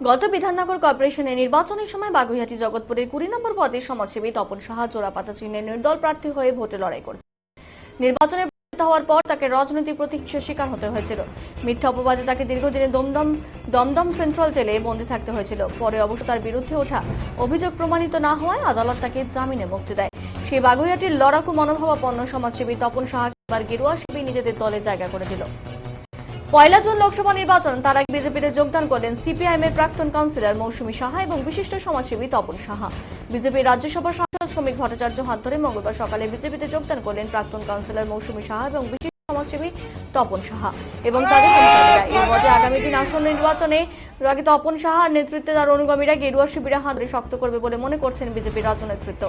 গত বিধাননগর কর্পোরেশনের নির্বাচনের সময় বাগুইহাটি জগৎপুরের কুড়ি নম্বর পদে সমাজসেবী তপন সাহা জোড়াপাতা চিহ্নের নির্দল প্রার্থী হয়ে ভোটে লড়াই করছে। নির্বাচনে হওয়ার পর তাকে রাজনৈতিক প্রতিহিংসার শিকার হতে হয়েছিল। মিথ্যা অপবাদে তাকে দীর্ঘদিনে দমদম দমদম সেন্ট্রাল জেলে বন্দী থাকতে হয়েছিল। পরে অবশ্য তার বিরুদ্ধে ওঠা অভিযোগ প্রমাণিত না হওয়ায় আদালত তাকে জামিনে মুক্তি দেয়। সেই বাগুইহাটির লড়াকু মনোভাবাপন্ন সমাজসেবী তপন সাহা এবার গেরুয়া শিবির নিজেদের দলে জায়গা করে দিল। পয়লা জুন লোকসভা নির্বাচন, তার আগে বিজেপিতে যোগদান করলেন সিপিআইএম এর প্রাক্তন কাউন্সিলর মৌসুমী সাহা এবং বিশিষ্ট সমাজসেবী তপন সাহা। বিজেপির রাজ্যসভার সাংসদ শ্রমিক ভট্টাচার্য হাত ধরে মঙ্গলবার সকালে বিজেপিতে যোগদান করলেন প্রাক্তন কাউন্সিলর মৌসুমী সাহা এবং বিশিষ্ট সমাজসেবী তপন সাহা এবং তাদের মধ্যে আগামী দিন আসন্ন নির্বাচনে আগে তপন সাহার নেতৃত্বে তার অনুগামীরা গেরুয়া শিবিরে হাত শক্ত করবে বলে মনে করছেন বিজেপির রাজ্য নেতৃত্ব।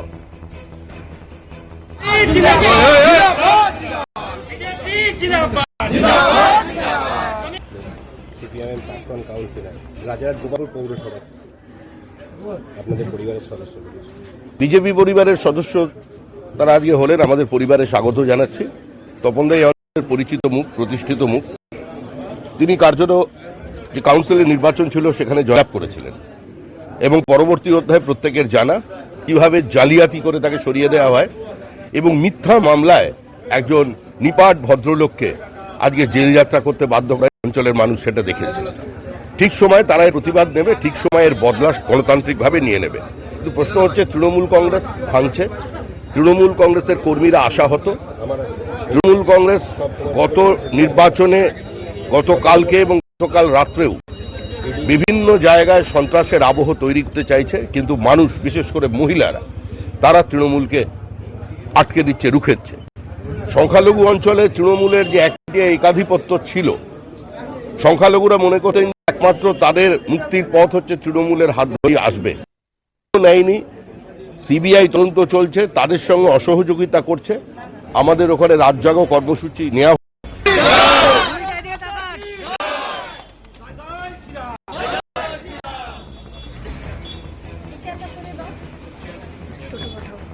প্রাক্তন কাউন্সিলর, রাজারহাট গোপাল পৌরসভা আপনাদের পরিবারের সদস্য। বিজেপি পরিবারের সদস্য তারা আজকে হলেন, আমাদের পরিবারে স্বাগত জানাচ্ছি। তপনদাই আমাদের পরিচিত মুখ, প্রতিষ্ঠিত মুখ। তিনি কার্যত যে কাউন্সিলের নির্বাচন ছিল, সেখানে জয়লাভ করেছিলেন। এবং পরবর্তী অধ্যায়ে প্রত্যেকের জানা কীভাবে জালিয়াতি করে তাকে সরিয়ে দেওয়া হয় এবং মিথ্যা মামলায় একজন নিপাট ভদ্রলোককে আজকে জেল যাত্রা করতে বাধ্য করে অঞ্চলের মানুষ সেটা দেখেছে। ঠিক সময় তারা এর প্রতিবাদ নেবে, ঠিক সময়ের বদলা গণতান্ত্রিকভাবে নিয়ে নেবে। কিন্তু প্রশ্ন হচ্ছে, তৃণমূল কংগ্রেস ভাঙছে? তৃণমূল কংগ্রেসের কর্মীরা আশাহত? তৃণমূল কংগ্রেস গত নির্বাচনে, গতকালকে এবং গতকাল রাত্রেও বিভিন্ন জায়গায় সন্ত্রাসের আবহ তৈরি করতে চাইছে, কিন্তু মানুষ, বিশেষ করে মহিলারা, তারা তৃণমূলকে আটকে দিচ্ছে, রুখেচ্ছে। সংখ্যালঘু অঞ্চলে তৃণমূলের যে একটি একাধিপত্য ছিল সংখ্যালঘুরা মনে করতেন একমাত্র তাদের মুক্তির পথ হচ্ছে তৃণমূলের হাত ধরেই আসবে। নেয়নি। সিবিআই তদন্ত চলছে, তাদের সঙ্গে অসহযোগিতা করছে। আমাদের ওখানে রাত জাগো কর্মসূচি নেওয়া